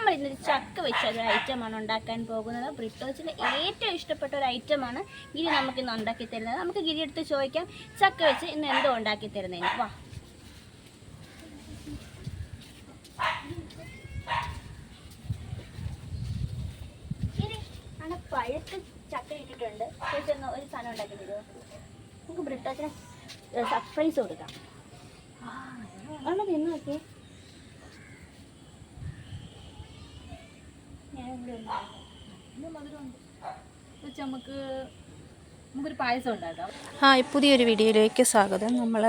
നമ്മൾ ഇന്നൊരു ചക്ക ഒരു ഐറ്റമാണ് ഉണ്ടാക്കാൻ പോകുന്നത്. ബ്രിട്ടോസിന് ഏറ്റവും ഇഷ്ടപ്പെട്ട ഒരു ഐറ്റമാണ് ഗിരി നമുക്ക് ഇന്ന് ഉണ്ടാക്കി തരുന്നത്. നമുക്ക് ഗിരി എടുത്ത് ചോദിക്കാം. ചക്ക വെച്ച് ഇന്ന് എന്തോ ഉണ്ടാക്കി തരുന്നതിന്. വാ. ചക്ക ഇട്ടിട്ടുണ്ട്. ഒരു സാധനം ഉണ്ടാക്കി തരുമോ? നമുക്ക് ബ്രിട്ടോസിന് സർപ്രൈസ് കൊടുക്കാം. ഒന്ന് തിന്നു നോക്കിയേ. വെച്ച് നമുക്ക് നമുക്കൊരു പായസം ഉണ്ടാക്കാം ഹായ് പുതിയൊരു വീഡിയോയിലേക്ക് സ്വാഗതം. നമ്മൾ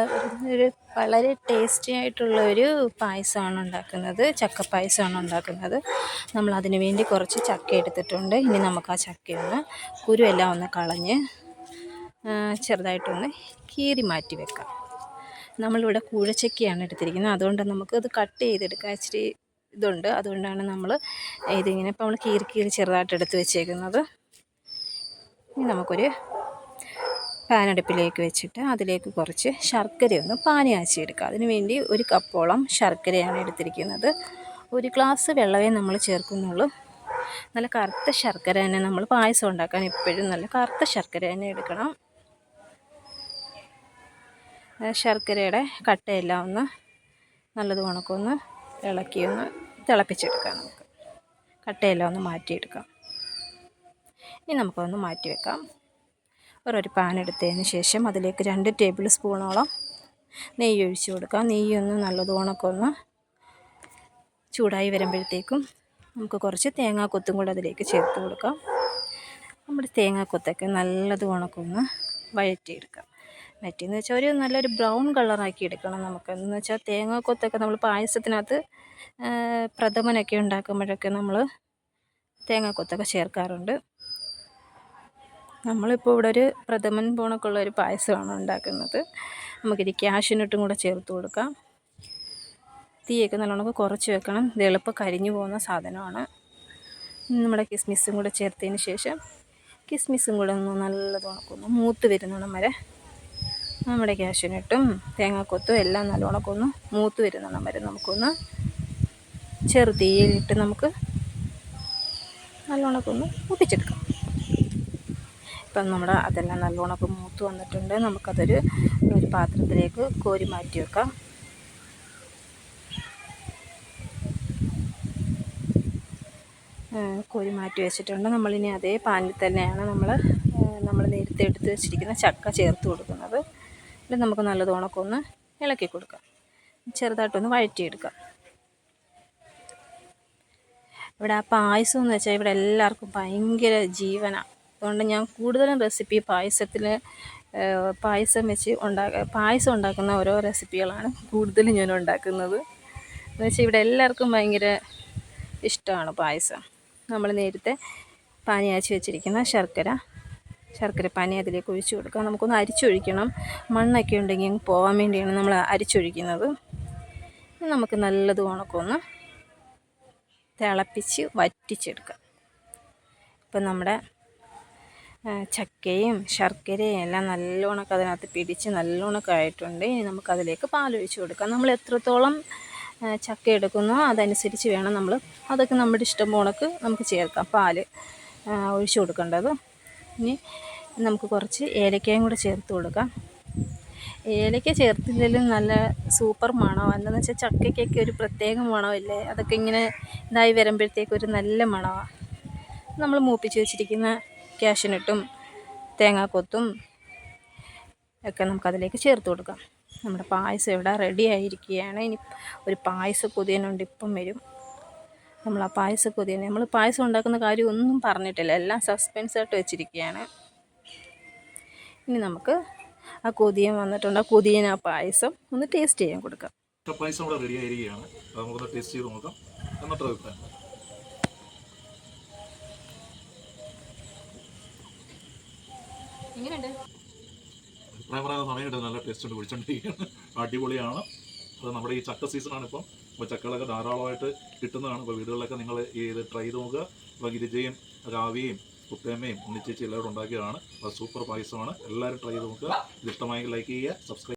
ഒരു വളരെ ടേസ്റ്റി ആയിട്ടുള്ള ഒരു പായസമാണ് ഉണ്ടാക്കുന്നത്. ചക്ക പായസമാണ് ഉണ്ടാക്കുന്നത്. നമ്മൾ അതിനു വേണ്ടി കുറച്ച് ചക്ക എടുത്തിട്ടുണ്ട്. ഇനി നമുക്ക് ആ ചക്കയൊന്ന് കുരുവെല്ലാം ഒന്ന് കളഞ്ഞ് ചെറുതായിട്ടൊന്ന് കീറി മാറ്റി വെക്കാം. നമ്മളിവിടെ കൂഴച്ചക്കയാണ് എടുത്തിരിക്കുന്നത്. അതുകൊണ്ട് നമുക്കത് കട്ട് ചെയ്തെടുക്കാം. ഇച്ചിരി ഇതുണ്ട്. അതുകൊണ്ടാണ് നമ്മൾ ഇതിങ്ങനെ ഇപ്പോൾ നമ്മൾ കീറി കീറി ചെറുതായിട്ട് എടുത്ത് വെച്ചേക്കുന്നത്. ഇനി നമുക്കൊരു പാൻ അടുപ്പിലേക്ക് വെച്ചിട്ട് അതിലേക്ക് കുറച്ച് ശർക്കരയൊന്ന് പാനി എടുക്കുക അതിന് വേണ്ടി ഒരു കപ്പോളം ശർക്കരയാണ് എടുത്തിരിക്കുന്നത്. ഒരു ഗ്ലാസ് വെള്ളമേ നമ്മൾ ചേർക്കുന്നുള്ളൂ. നല്ല കറുത്ത ശർക്കര തന്നെ നമ്മൾ പായസം ഉണ്ടാക്കാൻ എപ്പോഴും നല്ല കറുത്ത ശർക്കര തന്നെ എടുക്കണം. ശർക്കരയുടെ കട്ടയെല്ലാം ഒന്ന് നല്ലത് കണക്കൊന്ന് ഇളക്കി ഒന്ന് തിളപ്പിച്ചെടുക്കാം നമുക്ക്. കട്ടയെല്ലാം ഒന്ന് മാറ്റിയെടുക്കാം. ഇനി നമുക്കൊന്ന് മാറ്റി വെക്കാം. ഒരു പാൻ എടുത്തതിന് ശേഷം അതിലേക്ക് രണ്ട് ടേബിൾ സ്പൂണോളം നെയ്യ് ഒഴിച്ചു കൊടുക്കാം. നെയ്യൊന്ന് നല്ലത് ഒന്ന് ചൂടായി വരുമ്പോഴത്തേക്കും നമുക്ക് കുറച്ച് തേങ്ങാക്കൊത്തും കൂടെ അതിലേക്ക് ചേർത്ത് കൊടുക്കാം. നമ്മുടെ തേങ്ങാക്കൊത്തൊക്കെ നല്ലത് ഒന്ന് വഴറ്റിയെടുക്കാം. വഴറ്റിയെന്ന് വെച്ചാൽ ഒരു നല്ലൊരു ബ്രൗൺ കളറാക്കി എടുക്കണം നമുക്ക്. എന്ന് വെച്ചാൽ തേങ്ങ കൊത്തൊക്കെ നമ്മൾ പായസത്തിനകത്ത് പ്രഥമനൊക്കെ ഉണ്ടാക്കുമ്പോഴൊക്കെ നമ്മൾ തേങ്ങ കൊത്തൊക്കെ ചേർക്കാറുണ്ട്. നമ്മളിപ്പോൾ ഇവിടെ ഒരു പ്രഥമൻ പോണക്കുള്ള ഒരു പായസമാണ് ഉണ്ടാക്കുന്നത്. നമുക്കിത് ക്യാഷിനിട്ടും കൂടെ ചേർത്ത് കൊടുക്കാം. തീയൊക്കെ നല്ലോണം കുറച്ച് വെക്കണം. ഇത് എളുപ്പം കരിഞ്ഞു പോകുന്ന സാധനമാണ്. നമ്മുടെ കിസ്മിസും കൂടെ ചേർത്തതിന് ശേഷം കിസ്മിസും കൂടെ ഒന്ന് നല്ലത് ഉണക്കുന്നു മൂത്ത് വരുന്നോണം വരെ നമ്മുടെ ക്യാഷിനിട്ടും തേങ്ങാക്കൊത്തും എല്ലാം നല്ലോണം ഒന്ന് മൂത്ത് വരുന്നെണ്ണം വരെ നമുക്കൊന്ന് ചെറു തീയിലിട്ട് നമുക്ക് നല്ലോണം ഒന്ന് മൂപ്പിച്ചെടുക്കാം. ഇപ്പം നമ്മുടെ അതെല്ലാം നല്ലോണം ഒക്കെ മൂത്ത് വന്നിട്ടുണ്ട്. നമുക്കതൊരു ഒരു പാത്രത്തിലേക്ക് കോരി മാറ്റി വെക്കാം. കോരി മാറ്റി വെച്ചിട്ടുണ്ട്. നമ്മളിനി അതേ പാനിൽ തന്നെയാണ് നമ്മൾ നമ്മൾ നേരത്തെ എടുത്ത് വെച്ചിരിക്കുന്ന ചക്ക ചേർത്ത് കൊടുക്കുന്നത്. ഇത് നമുക്ക് നല്ലത് ഉണക്കൊന്ന് ഇളക്കി കൊടുക്കാം. ചെറുതായിട്ടൊന്ന് വഴറ്റിയെടുക്കാം. ഇവിടെ ആ പായസം എന്ന് വെച്ചാൽ ഇവിടെ എല്ലാവർക്കും ഭയങ്കര ജീവനാണ് അതുകൊണ്ട് ഞാൻ കൂടുതലും റെസിപ്പി പായസത്തിൽ പായസം വെച്ച് ഉണ്ടാക്കുക പായസം ഉണ്ടാക്കുന്ന ഓരോ റെസിപ്പികളാണ് കൂടുതലും ഞാൻ ഉണ്ടാക്കുന്നത്. എന്ന് വെച്ചാൽ ഇവിടെ എല്ലാവർക്കും ഭയങ്കര ഇഷ്ടമാണ് പായസം. നമ്മൾ നേരത്തെ പാനി അയച്ച് വെച്ചിരിക്കുന്ന ശർക്കര ശർക്കര പാനി അതിലേക്ക് ഒഴിച്ച് കൊടുക്കാം നമുക്കൊന്ന് അരിച്ചൊഴിക്കണം. മണ്ണൊക്കെ ഉണ്ടെങ്കിൽ പോകാൻ വേണ്ടിയാണ് നമ്മൾ അരിച്ചൊഴിക്കുന്നത്. നമുക്ക് നല്ലത് ഉണക്കൊന്ന് തിളപ്പിച്ച് വറ്റിച്ചെടുക്കാം. ഇപ്പം നമ്മുടെ ചക്കയും ശർക്കരയും എല്ലാം നല്ലോണമൊക്കെ അതിനകത്ത് പിടിച്ച് നല്ലോണമൊക്കെ ആയിട്ടുണ്ട് ഇനി നമുക്കതിലേക്ക് പാലൊഴിച്ച് കൊടുക്കാം. നമ്മൾ എത്രത്തോളം ചക്ക എടുക്കുന്നോ അതനുസരിച്ച് വേണം നമ്മൾ അതൊക്കെ നമ്മുടെ ഇഷ്ടം പോണക്ക് നമുക്ക് ചേർക്കാം. പാൽ ഒഴിച്ച് കൊടുക്കേണ്ടത്. ഇനി നമുക്ക് കുറച്ച് ഏലക്കയും കൂടെ ചേർത്ത് കൊടുക്കാം. ഏലക്ക ചേർത്തില്ലെങ്കിലും നല്ല സൂപ്പർ മണമാണ് എന്താണെന്ന് വെച്ചാൽ ചക്കയ്ക്കൊക്കെ ഒരു പ്രത്യേക മണമില്ലേ? അതൊക്കെ ഇങ്ങനെ ഇതായി വരുമ്പോഴത്തേക്ക് ഒരു നല്ല മണമാണ് നമ്മൾ മൂപ്പിച്ച് വെച്ചിരിക്കുന്ന ക്യാഷിനിട്ടും തേങ്ങാക്കൊത്തും ഒക്കെ നമുക്കതിലേക്ക് ചേർത്ത് കൊടുക്കാം. നമ്മുടെ പായസം ഇവിടെ റെഡി ആയിരിക്കുകയാണ്. ഇനി ഒരു പായസം കൊതിയനുണ്ട് ഇപ്പം വരും. നമ്മൾ ആ പായസ കൊതിയനെ നമ്മൾ പായസം ഉണ്ടാക്കുന്ന കാര്യം ഒന്നും പറഞ്ഞിട്ടില്ല. എല്ലാം സസ്പെൻസ് ആയിട്ട് വെച്ചിരിക്കുകയാണ് ഇനി നമുക്ക് ആ കൊതിയൻ വന്നിട്ടുണ്ട്. ആ കൊതിയൻ ആ പായസം ഒന്ന് ടേസ്റ്റ് ചെയ്യാൻ കൊടുക്കാം. പായസം ഇവിടെ റെഡി ആയിരിക്കുകയാണ്. നമുക്കൊന്ന് ടേസ്റ്റ് ചെയ്ത് നോക്കാം. എന്നിട്ട് അഭിപ്രായം അഭിപ്രായം പറയാതെ നല്ല ടേസ്റ്റ് ഉണ്ട്. കുടിച്ചോണ്ടിരിക്കുകയാണ് അടിപൊളിയാണ്. അത് നമ്മുടെ ഈ ചക്ക സീസണാണ് ഇപ്പം. അപ്പോൾ ചക്കകളൊക്കെ ധാരാളമായിട്ട് കിട്ടുന്നതാണ്. അപ്പോൾ വീടുകളിലൊക്കെ നിങ്ങൾ ഈ ഇത് ട്രൈ ചെയ്ത് നോക്കുക. അപ്പോൾ ഗിരിജയും രാവിയും ഉപ്പേമ്മയും ഉണ്ണിച്ചേച്ചി എല്ലാവരും ഉണ്ടാക്കിയതാണ്. അത് സൂപ്പർ പായസമാണ്. എല്ലാവരും ട്രൈ ചെയ്ത് നോക്കുക. ഇഷ്ടമായെങ്കിൽ ലൈക്ക് ചെയ്യുക സബ്സ്ക്രൈബ്